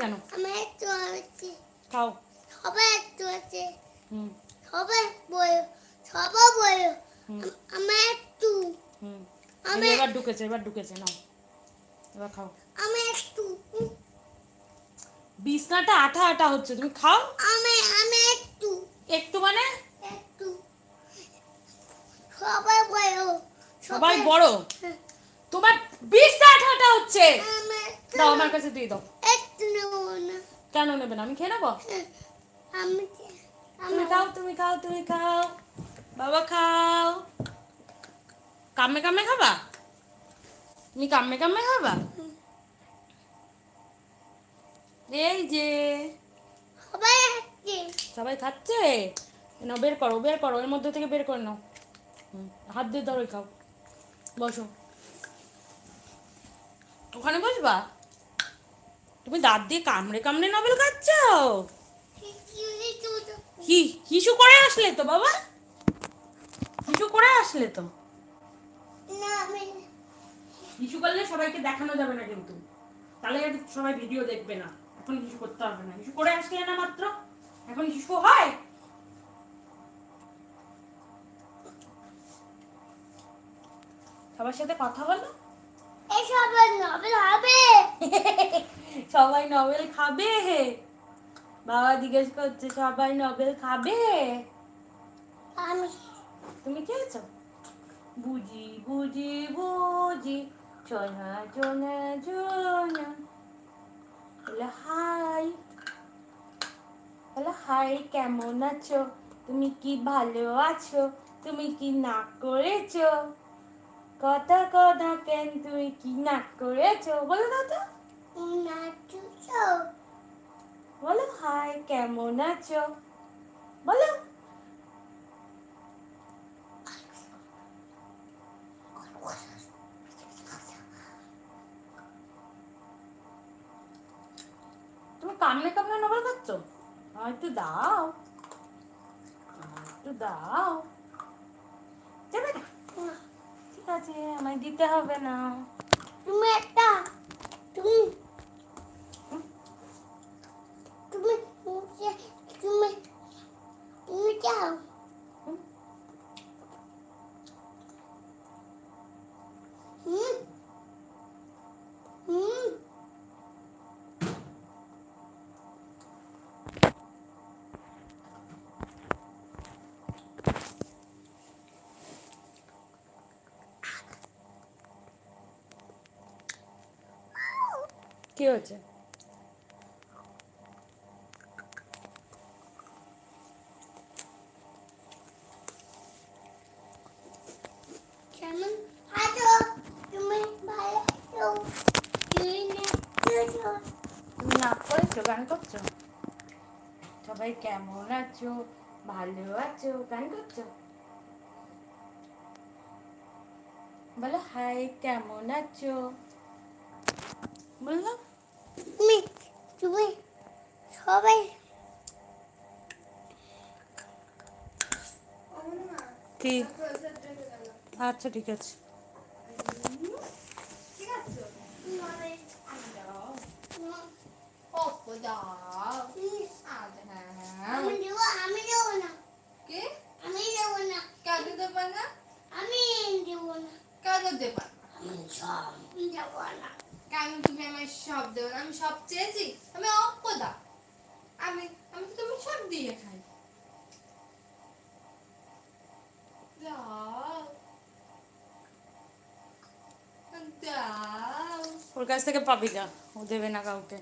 কেন? আমার একটু আছে। খাও। সবাই একটু আছে। হুম। সবাই বলো সবাই বলো আমার একটু। হুম। এবার ঢুকেছে এবার ঢুকেছে নাও। এবার খাও। আমি একটু। বিছনাটা আঠা আঠা হচ্ছে তুমি খাও। আমি আমি একটু। একটু মানে? একটু। সবাই বলো সবাই বড়? তোমার বিছনা আঠা আঠা হচ্ছে। আমার দাও আমার কাছে দিয়ে দাও। কেন নেবে না? আমি খেয়ে নেব? তুমি খাও তুমি খাও তুমি খাও। বাবা খাও। কামে কামে খাবা? তুমি কামে কামে খাবা? এই যে। সবাই খাচ্ছে। না বের করো বের করো এর মধ্যে থেকে বের করে নাও। হাত দিয়ে ধরে খাও। বসো। ওখানে বসবা? তুমি দাঁত দিয়ে কামড়ে কামড়ে নবেল খাচ্ছ? হি হিসু করে আসলে তো বাবা? হিসু করে আসলে তো। করলে সবাইকে দেখানো যাবে না কিন্তু। তাহলে সবাই ভিডিও দেখবে না। এখন করতে হবে না। করে আসলে না মাত্র? এখন হিসু হয়? সবার সাথে কথা বলো। হবে সবাই নভেল খাবে। বাবা জিজ্ঞেস করছে সবাই নভেল খাবে? আমি। তুমি খেয়েছো? বুঝি বুঝি বুঝি। চনা চনা চনা। Hello hi. হ্যালো হাই কেমন আছো? তুমি কি ভালো আছো? তুমি কি না করেছ? কথা কথা কেন তুমি কি না করেছ? বলো দাদা বলো, হাই, কেমন আছো? বলো। তুমি কামনে কামনে নবল খাচ্ছ একটু দাও। একটু দাও। যাবে না। ঠিক আছে, আমায় দিতে হবে না। তুমি একটা তুমি কি হয়েছে? করেছ? গান করছ? সবাই কেমন আছো? ভালো আছো? গান করছ? বলো হাই কেমন আছো? বলল কি? আচ্ছা ঠিক আছে। কেন তুমি সব দেবে আমি সব চেয়েছি। আমি অপদা। আমি আমি তো তুমি সব দিয়ে খাই দাও দাও ওর কাছ থেকে পাবি না। ও দেবে না কাউকে।